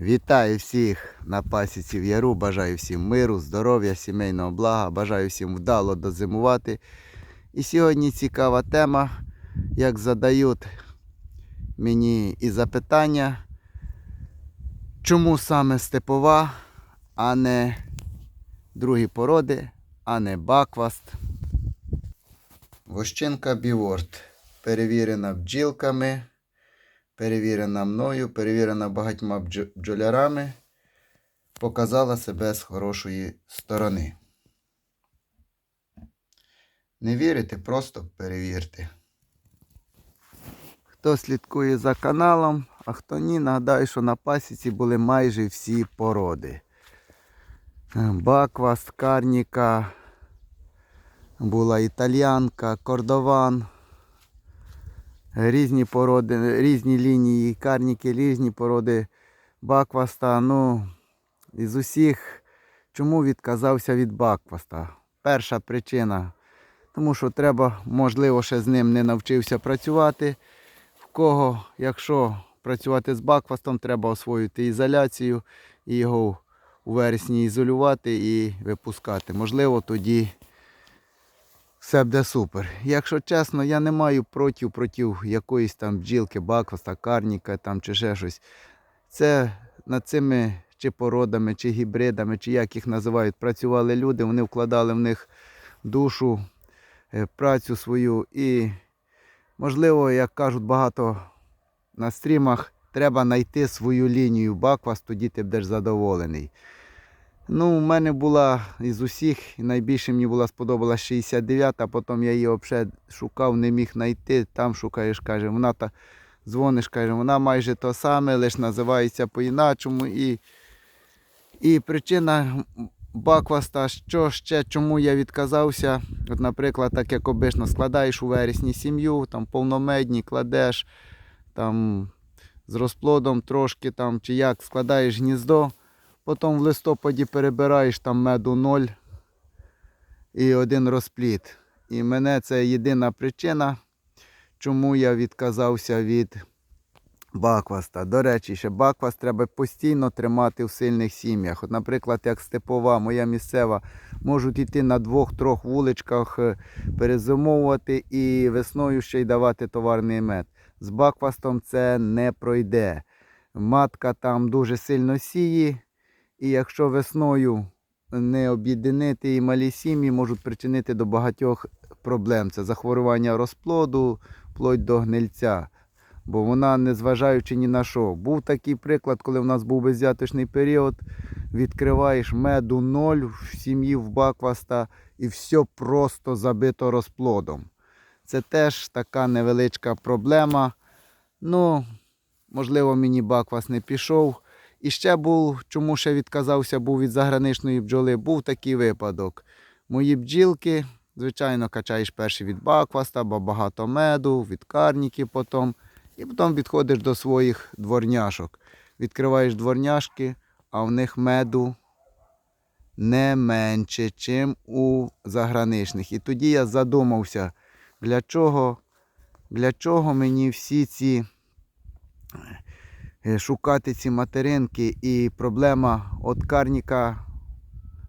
Вітаю всіх на пасіці в Яру. Бажаю всім миру, здоров'я, сімейного блага. Бажаю всім вдало дозимувати. І сьогодні цікава тема, як задають мені і запитання, чому саме степова, а не другі породи, а не бакваст. Вощинка Біворд перевірена бджілками перевірена мною, перевірена багатьма бджолярами, показала себе з хорошої сторони. Не вірите, просто перевірте. Хто слідкує за каналом, а хто ні, нагадаю, що на пасіці були майже всі породи. Е, Баквас, карніка, була італіанка, кордован різні породи, різні лінії карніки, різні породи бакваста. Ну, із усіх, чому відказався від бакваста? Перша причина, тому що треба, можливо, ще з ним не навчився працювати. В кого, якщо працювати з баквастом, треба освоїти ізоляцію і його у вересні ізолювати і випускати. Можливо, тоді все буде супер. Якщо чесно, я не маю проти, проти якоїсь там бджілки, бакваста, карніка там, чи ще щось. Це над цими чи породами, чи гібридами, чи як їх називають, працювали люди, вони вкладали в них душу, е, працю свою. І, можливо, як кажуть багато на стрімах, треба знайти свою лінію баквас, тоді ти будеш задоволений. Ну, у мене була із усіх, найбільше мені була сподобалась 69, а потім я її взагалі шукав, не міг знайти. Там шукаєш, каже, вона та дзвониш, каже, вона майже то саме, лише називається по-іначому. І, і причина бакваста, що ще, чому я відказався. От, наприклад, так як обично складаєш у вересні сім'ю, там повномедні кладеш, там з розплодом трошки там, чи як складаєш гніздо. Потім в листопаді перебираєш там меду ноль і один розпліт. І мене це єдина причина, чому я відказався від бакваста. До речі, ще бакваст треба постійно тримати в сильних сім'ях. От, наприклад, як степова, моя місцева, можуть йти на двох-трьох вуличках, е, перезимовувати і весною ще й давати товарний мед. З баквастом це не пройде. Матка там дуже сильно сіє. І якщо весною не об'єднати і малі сім'ї можуть причинити до багатьох проблем. Це захворювання розплоду, вплоть до гнильця. Бо вона, незважаючи ні на що. Був такий приклад, коли в нас був безвяточний період, відкриваєш меду ноль в сім'ї в бакваста і все просто забито розплодом. Це теж така невеличка проблема. Ну, можливо, мені баквас не пішов. І ще був, чому ще відказався був від заграничної бджоли, був такий випадок. Мої бджілки, звичайно, качаєш перші від бакваста, бо багато меду, від карніки потім. І потім підходиш до своїх дворняшок. Відкриваєш дворняшки, а в них меду не менше, чим у заграничних. І тоді я задумався, для чого, для чого мені всі ці шукати ці материнки. І проблема от карніка,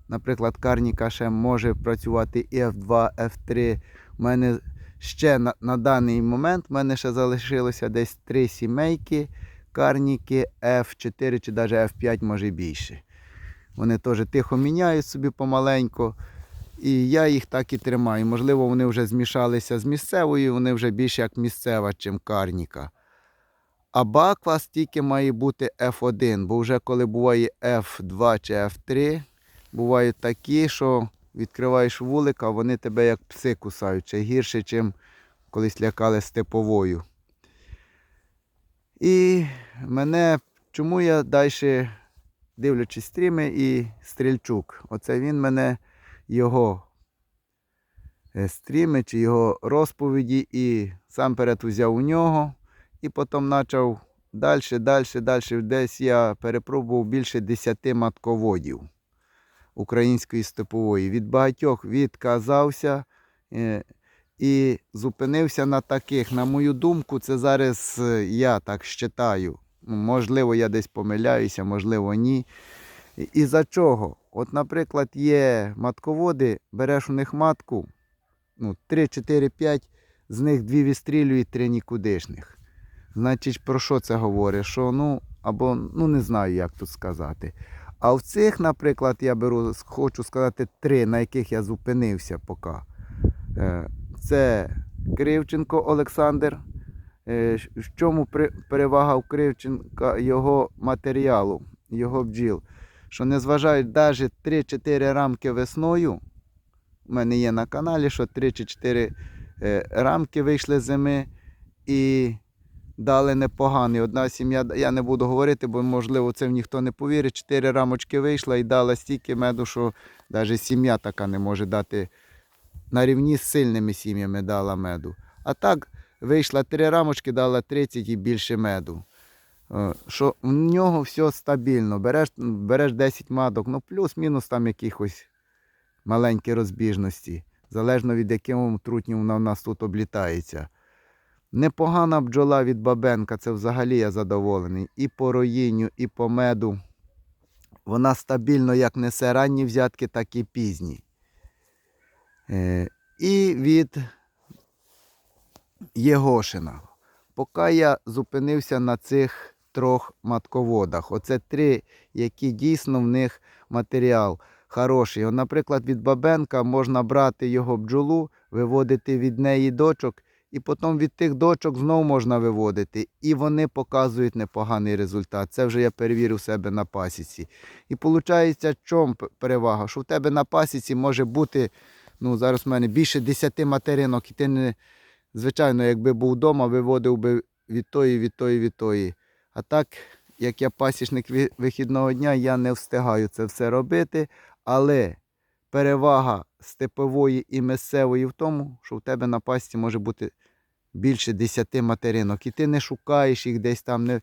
наприклад, карніка ще може працювати і F2, F3. У мене ще на, на даний момент в мене ще залишилося десь три сімейки карніки F4 чи навіть F5, може більше. Вони теж тихо міняють собі помаленьку. І я їх так і тримаю. Можливо, вони вже змішалися з місцевою, вони вже більше як місцева, чим карніка. А баквас тільки має бути F1, бо вже коли буває F2 чи F3, бувають такі, що відкриваєш вулик, а вони тебе як пси кусають, ще гірше, чим колись лякали степовою. І мене, чому я далі дивлячись стріми і Стрільчук. Оце він мене, його е, стріми чи його розповіді, і сам перед взяв у нього. І потім почав далі, далі, далі. Десь я перепробував більше 10 матководів української степової. Від багатьох відказався е, і зупинився на таких. На мою думку, це зараз е, я так вважаю. Ну, можливо, я десь помиляюся, можливо, ні. І- за чого? От, наприклад, є матководи, береш у них матку, ну, 3, 4, 5, з них дві відстрілюють, три нікудишних. Значить, про що це говорить? Що, ну, або, ну не знаю, як тут сказати. А в цих, наприклад, я беру, хочу сказати, три, на яких я зупинився поки. Е, Це Кривченко Олександр. Е, В чому перевага у Кривченка його матеріалу, його бджіл? Що незважаючи навіть 3-4 рамки весною, у мене є на каналі, що 3 чи 4 е, рамки вийшли зими і дали непоганий. Одна сім'я, я не буду говорити, бо можливо в ніхто не повірить. 4 рамочки вийшла і дала стільки меду, що навіть сім'я така не може дати на рівні з сильними сім'ями дала меду. А так вийшла 3 рамочки, дала 30 і більше меду. Е, Що в нього все стабільно. Береш, береш 10 маток, ну плюс-мінус там якихось маленькі розбіжності, залежно від якого трутню вона в нас тут облітається. Непогана бджола від бабенка, це взагалі я задоволений. І по роїнню, і по меду. Вона стабільно як несе ранні взятки, так і пізні. Е, І від Єгошина. Поки я зупинився на цих трьох матководах. Оце три, які дійсно в них матеріал хороший. Наприклад, від Бабенка можна брати його бджолу, виводити від неї дочок, і потім від тих дочок знову можна виводити. І вони показують непоганий результат. Це вже я перевірив себе на пасіці. І виходить, в чому перевага? Що в тебе на пасіці може бути, ну зараз в мене більше 10 материнок, і ти не, звичайно, якби був вдома, виводив би від тої, від тої, від тої. А так, як я пасічник вихідного дня, я не встигаю це все робити. Але перевага степової і місцевої в тому, що в тебе на пасті може бути більше 10 материнок. І ти не шукаєш їх десь там, не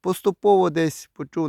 поступово десь почув,